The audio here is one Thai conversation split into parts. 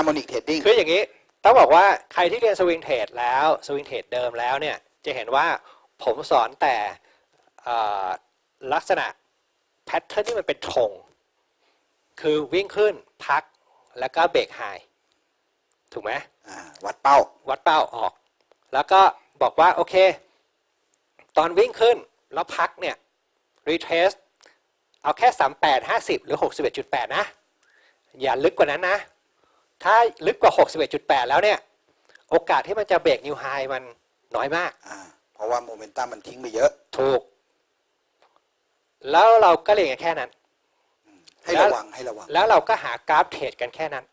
harmonic trading คืออย่างนี้ต้องบอกว่าใครที่เรียนสวิงเทรดแล้วสวิงเทรดเดิมแล้วเนี่ยจะเห็นว่าผมสอนแต่เอ่อลักษณะแพทเทิร์นที่มันเป็นธงคือวิ่งขึ้นพักแล้วก็เบรกไฮถูกไหมอ่าวัดเป้า วัดเป้าออก แล้วก็บอกว่า โอเค ตอนวิ่งขึ้นแล้วพักเนี่ย retrace เอาแค่ 38 50 หรือ 61.8 นะ อย่าลึกกว่านั้นนะ ถ้าลึกกว่า 61.8 แล้วเนี่ย โอกาสที่มันจะเบรกนิวไฮมันน้อยมาก อ่าเพราะว่าโมเมนตัมมันทิ้งไปเยอะ ถูก แล้วเราก็เรียนกันแค่นั้น ให้แล้วระวังให้ระวัง แล้วเราก็หากราฟเทรดกันแค่นั้น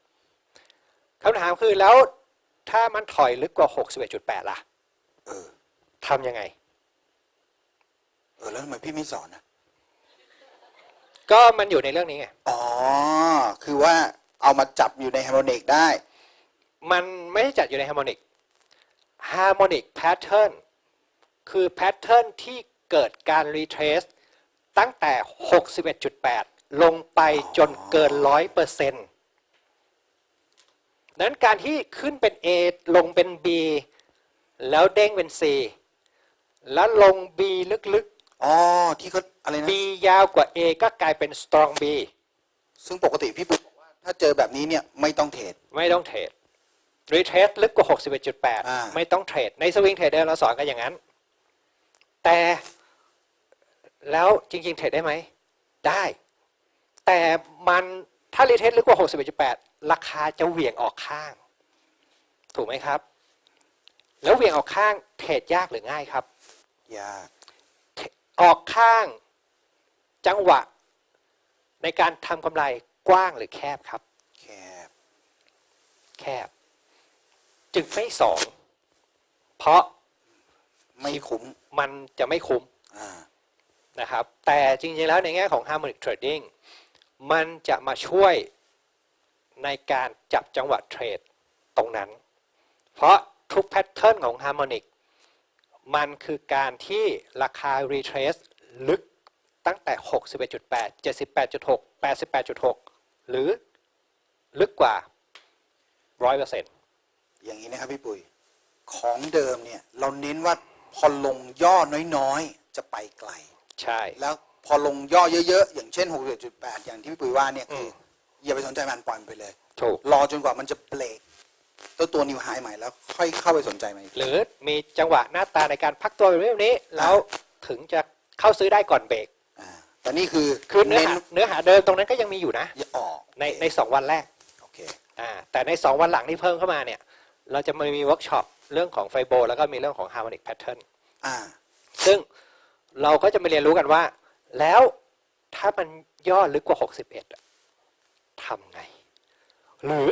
คำถามคือแล้วถ้ามันถอยลึกกว่า 61.8 ล่ะเออ ทำยังไง เออ แล้วทำไมพี่ไม่สอนนะก็มันอยู่ในเรื่องนี้ไง อ๋อ คือว่า เอามาจับอยู่ใน harmonic ได้ มันไม่ได้จัดอยู่ใน harmonic harmonic pattern คือ pattern ที่เกิดการ retrace ตั้งแต่ 61.8 ลงไปจนเกิน 100%นั้นการที่ขึ้นเป็น A ลงเป็น B แล้วเด้งเป็น C แล้วลง B ลึกอ๋อที่เขาอะไรๆ นะ B ยาวกว่า A ก็กลายเป็น strong B ซึ่งปกติพี่ปุ๊กบอกว่า ถ้าเจอแบบนี้เนี่ยไม่ต้องเทรด ไม่ต้องเทรดรีเทรดลึกกว่า อ่า 61.8 ไม่ต้องเทรด ในสวิงเทรดเดอร์เราสอนกันอย่างนั้น แต่แล้วจริง ๆ เทรดได้ไหม ได้ แต่มันถ้ารีเทรดลึกกว่า 61.8 ราคาจะเหวี่ยงออกข้าง ถูกไหมครับ แล้วเหวี่ยงออกข้างเทรดยากหรือง่ายครับ ยากออกข้างจังหวะในการทำกำไร กว้างหรือแคบครับ แคบ แคบ จึงไม่สอง เพราะไม่คุ้ม มันจะไม่คุ้มอ่านะครับ แต่จริงๆแล้วในแง่ของ harmonic trading มันจะมาช่วยในการจับจังหวะเทรดตรงนั้น เพราะทุกแพทเทิร์นของ harmonic มันคือการที่ราคา retrace ลึกตั้งแต่ 61.8 78.6 88.6 หรือลึกกว่า100%อย่างนี้นะครับพี่ปุ๋ยของเดิมเนี่ยเราเน้นว่าพอลงย่อน้อยๆ จะไปไกล ใช่ แล้วพอลงย่อเยอะๆ อย่างเช่น61.8อย่างที่พี่ปุ๋ยว่าเนี่ยคืออมอย่าไปสนใจมันปล่อยมันไปเลย ถูก รอจนกว่ามันจะเบรกตัวตัวนิวไฮใหม่แล้วค่อยเข้าไปสนใจมันอีกหรือมีจังหวะหน้าตาในการพักตัวแบบนี้ แล้วถึงจะเข้าซื้อได้ก่อนเบรกอ่าแต่นี่คือคือเนื้อเน้นหาเนื้อหาเดิมตรงนั้นก็ยังมีอยู่นะอย่าออก ในในสองวันแรกโอเคอ่าแต่ใน 2 วันหลังที่เพิ่มเข้ามาเนี่ยเราจะมีเวิร์กช็อปเรื่องของไฟโบ แล้วก็มีเรื่องของ harmonic pattern อ่าซึ่งเราก็จะมาเรียนรู้กันว่า แล้วถ้ามันย่อลึกกว่า 61อะทำไง หรือ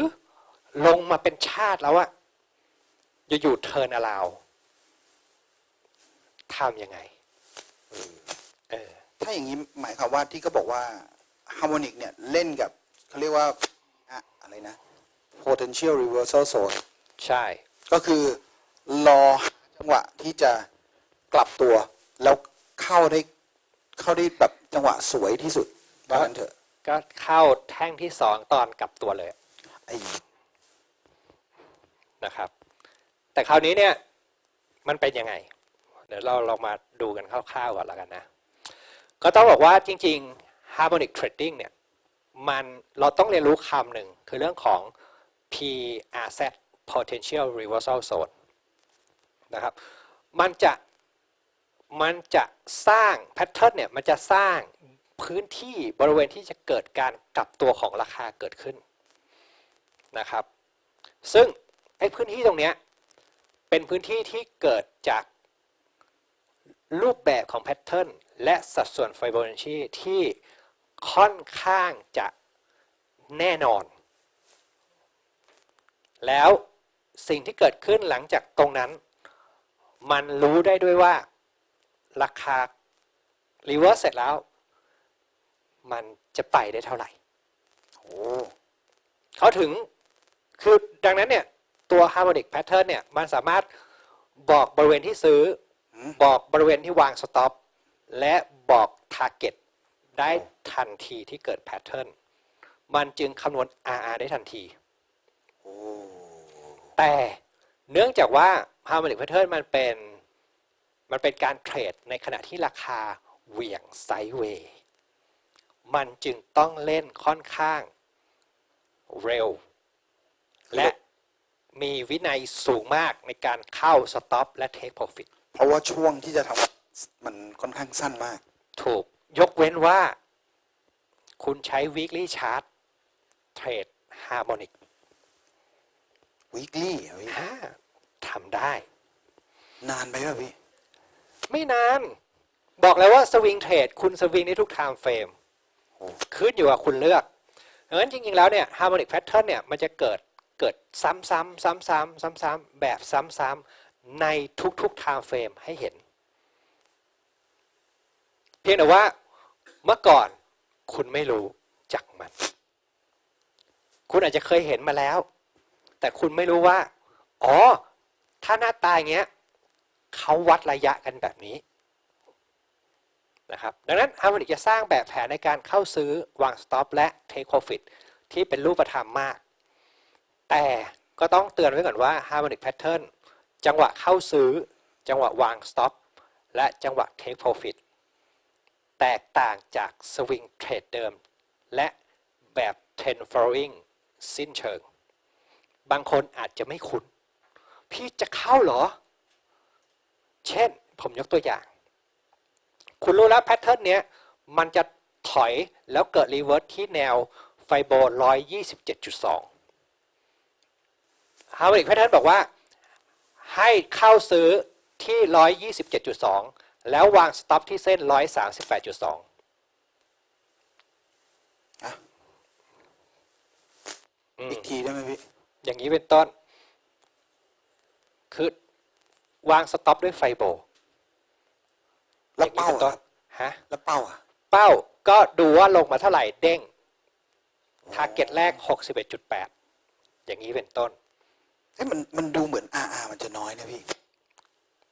ลงมาเป็นชาติแล้วอะอยู่ๆเทิร์นอลาวทำยังไงเออถ้าอย่างนี้หมายความว่าที่เขาบอกว่าฮาร์โมนิกเนี่ยเล่นกับ เขาเรียกว่าอะอะไรนะ potential reversal zone ใช่ ก็คือรอจังหวะที่จะกลับตัว แล้วเข้าได้เข้าได้แบบจังหวะสวยที่สุดว่างั้นเถอะ ก็เข้าแท่งที่สองตอนกลับตัวเลยไอ้นะครับ แต่คราวนี้เนี่ยมันเป็นยังไง เดี๋ยวเราลองมาดูกันคร่าวๆก่อนแล้วกันนะ ก็ต้องบอกว่าจริงๆ harmonic trading เนี่ย มันเราต้องเรียนรู้คำหนึ่งคือเรื่องของ PRZ potential reversal zone นะครับ มันจะ มันจะสร้างแพทเทิร์นเนี่ย มันจะสร้างพื้นที่บริเวณที่จะเกิดการกลับตัวของราคาเกิดขึ้นนะครับ ซึ่งไอ้พื้นที่ตรงเนี้ยเป็นพื้นที่ที่เกิดจากรูปแบบของแพทเทิร์นและสัดส่วนไฟโบนัชชีที่ ค่อนข้างจะแน่นอน แล้วสิ่งที่เกิดขึ้นหลังจากตรงนั้น มันรู้ได้ด้วยว่า ราคารีเวิร์สเสร็จแล้ว มันจะไปได้เท่าไหร่โอ้เขาถึงคือดังนั้นเนี่ย ตัว harmonic pattern เนี่ย มันสามารถบอกบริเวณที่ซื้อ บอกบริเวณที่วาง stop และบอก target ได้ทันทีที่เกิด pattern มันจึงคำนวณ RR ได้ทันทีโอ้แต่เนื่องจากว่า harmonic pattern มันเป็นมันเป็นการเทรดในขณะที่ราคาเหวี่ยงไซด์เวย์มันจึงต้องเล่นค่อนข้างเร็ว และมีวินัยสูงมากในการเข้า stop และ take profit เพราะว่าช่วงที่จะทำมันค่อนข้างสั้นมาก ถูก ยกเว้นว่า คุณใช้ weekly chart เทรด harmonic weekly อะพี่อ่าทำได้ นานไปป่ะพี่ ไม่นาน บอกแล้วว่าสวิงเทรดคุณสวิงได้ทุก time frame โอ้ ขึ้นอยู่กับคุณเลือกดังนั้นจริง ๆ แล้วเนี่ย harmonic pattern เนี่ย มันจะเกิดเกิดซ้ำๆซ้ำๆซ้ำๆแบบซ้ำๆในทุกๆ time frame ให้เห็นเพียงแต่ว่าเมื่อก่อนคุณไม่รู้จักมัน คุณอาจจะเคยเห็นมาแล้ว แต่คุณไม่รู้ว่า อ๋อ ถ้าหน้าตาอย่างเงี้ยเขาวัดระยะกันแบบนี้นะครับดังนั้น Harmonic จะสร้างแบบแผนในการเข้าซื้อวาง stop และ take profit ที่เป็นรูปธรรมมาก แต่ก็ต้องเตือนไว้ก่อนว่า Harmonic Pattern จังหวะเข้าซื้อ จังหวะวาง stop และจังหวะ take profit แตกต่างจาก swing trade เดิม และแบบ trend following สิ้นเชิง บางคนอาจจะไม่คุ้น พี่จะเข้าเหรอ เช่นผมยกตัวอย่าง คุณรู้แล้วแพทเทิร์นเนี้ย มันจะถอยแล้วเกิดรีเวิร์สที่แนวไฟโบ127.2 Harmonic Pattern บอกว่าให้เข้าซื้อที่ 127.2 แล้ววางสต็อปที่เส้น 138.2อะอืมอีกทีได้ไหมพี่ อย่างนี้เป็นต้น คือวางสต็อปด้วยไฟโบ แล้วเป้าอย่งนี้ป็นต้อะนฮะ แล้วเป้าอะ เป้าก็ดูว่าลงมาเท่าไหร่เด้ง ทาร์เก็ตแรก 61.8 อย่างนี้เป็นต้นเอ้ยมันมันดูเหมือน RR มันจะน้อยนะพี่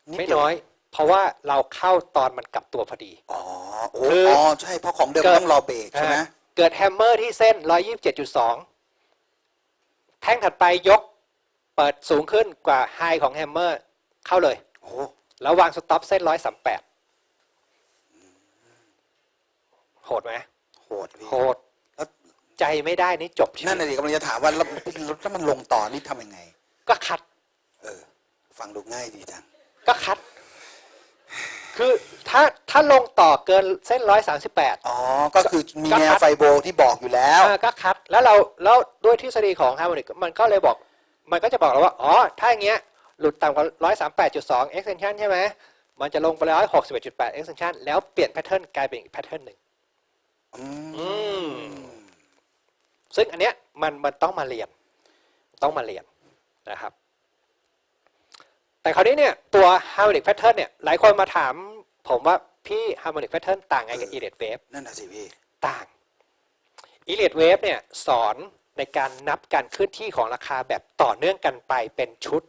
ดไม่เดีวน้อย เพราะว่าเราเข้าตอนมันกลับตัวพอดี อ๋อโอ้คืออ๋อใช่เพราะของเดิมเกิดต้องรอเบรกใช่ไหมอ่าเกิดแฮมเมอร์ที่เส้น 127.2 แท่งถัดไปยกเปิดสูงขึ้นกว่าไฮของแฮมเมอร์เข้าเลย โอ้แล้ววางสต็อปเส้น 138 โหดไหมโหดพี่ โหดแล้ว ใจไม่ได้นี่จบชีวินั่นตน่ะดิกำลังจะถามว่าแล้วถ้ามันลงต่อนี่ทำยังไง ก็คัด เออ ฟังดูง่ายดีจัง ก็คัด คือถ้าถ้าลงต่อเกินเส้น138อ๋อ ก็คือมีก็แนคัวดไฟโบที่บอกอยู่แล้วอ่าก็คัดแล้วเราแล้วด้วยทฤษฎีของ Harmonic มันก็เลยบอก มันก็จะบอกเราว่า อ๋อ ถ้าอย่างเงี้ย หลุดต่ำกว่า138.2 extension ใช่ไหมมันจะลงไป161.8 extension แล้วเปลี่ยนแพทเทิร์นกลายเป็นอีกแพทเทิร์นหนึ่งอืมอืมซึ่งอันเนี้ยมันมันต้องมาเรียน ต้องมาเรียนนะครับ แต่คราวนี้เนี่ยตัว harmonic pattern เนี่ยหลายคนมาถามผมว่าพี่ harmonic pattern ต่างไงกับ elliott wave นั่นน่ะสิพี่ต่าง elliott wave เนี่ยสอนในการนับการเคลื่อนที่ของราคาแบบต่อเนื่องกันไปเป็นชุด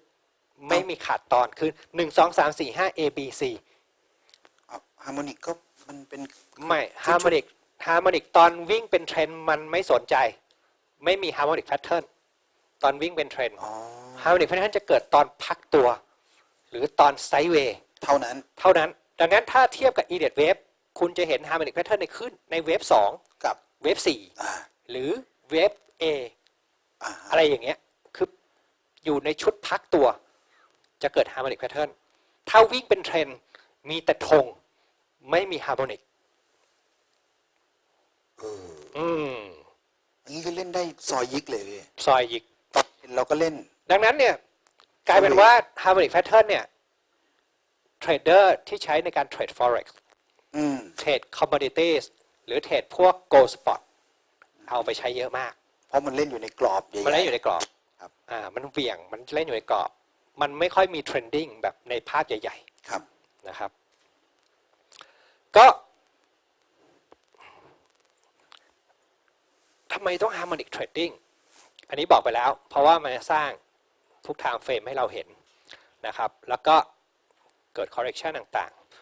ไม่มีขาดตอนคือ1 2 3 4 5 A B C ฮาร์โมนิกก็มันเป็นไม่ harmonic harmonic ตอนวิ่งเป็นเทรนด์มันไม่สนใจ ไม่มี harmonic pattern ตอนวิ่งเป็นเทรนด์อ๋อ harmonic pattern จะเกิดตอนพักตัว หรือตอนไซด์เวย์เท่านั้น เท่านั้น ดังนั้นถ้าเทียบกับ elliott wave คุณจะเห็น harmonic pattern ในขึ้นในเวฟกับ2เวฟอ่า4หรือเวฟ A อ่าอะไรอย่างเงี้ยคืออยู่ในชุดพักตัว จะเกิด harmonic pattern ถ้าวิ่งเป็นเทรนด์มีแต่ธงไม่มี harmonic เอออืมอันนี้ก็เล่นได้ซอยยิกเลยพี่ซอยยิกตอนเห็นเราก็เล่น ดังนั้นเนี่ย กลายเป็นว่า harmonic pattern เนี่ยเทรดเดอร์ที่ใช้ในการเทรด forex อืมเทรด commodities หรือเทรดพวก gold spot เอาไปใช้เยอะมาก เพราะมันเล่นอยู่ในกรอบใหญ่ๆมันเล่นอยู่ในกรอบครับอ่ามันเหวี่ยงมันเล่นอยู่ในกรอบ มันไม่ค่อยมี trending แบบในภาพใหญ่ครับๆนะครับ ก็ทำไมต้อง harmonic trading อันนี้บอกไปแล้ว เพราะว่ามันจะสร้าง ทุกทางเฟรมให้เราเห็นนะครับ แล้วก็เกิด correction ต่าง